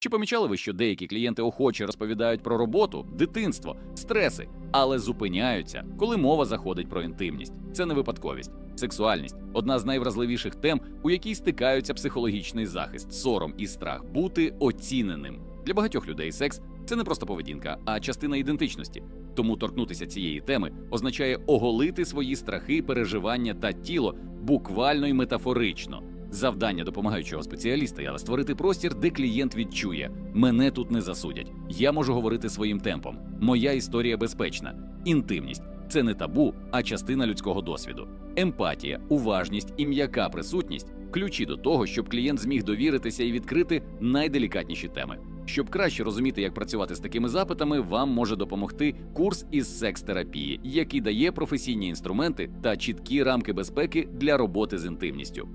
Чи помічали ви, що деякі клієнти охоче розповідають про роботу, дитинство, стреси, але зупиняються, коли мова заходить про інтимність? Це не випадковість. Сексуальність одна з найвразливіших тем, у якій стикаються психологічний захист, сором і страх бути оціненим. Для багатьох людей секс це не просто поведінка, а частина ідентичності. Тому торкнутися цієї теми означає оголити свої страхи, переживання та тіло буквально й метафорично. Завдання допомагаючого спеціаліста але створити простір, де клієнт відчує: мене тут не засудять. Я можу говорити своїм темпом. Моя історія безпечна. Інтимність це не табу, а частина людського досвіду. Емпатія, уважність і м'яка присутність ключі до того, щоб клієнт зміг довіритися і відкрити найделікатніші теми. Щоб краще розуміти, як працювати з такими запитами, вам може допомогти курс із секс-терапії, який дає професійні інструменти та чіткі рамки безпеки для роботи з інтимністю.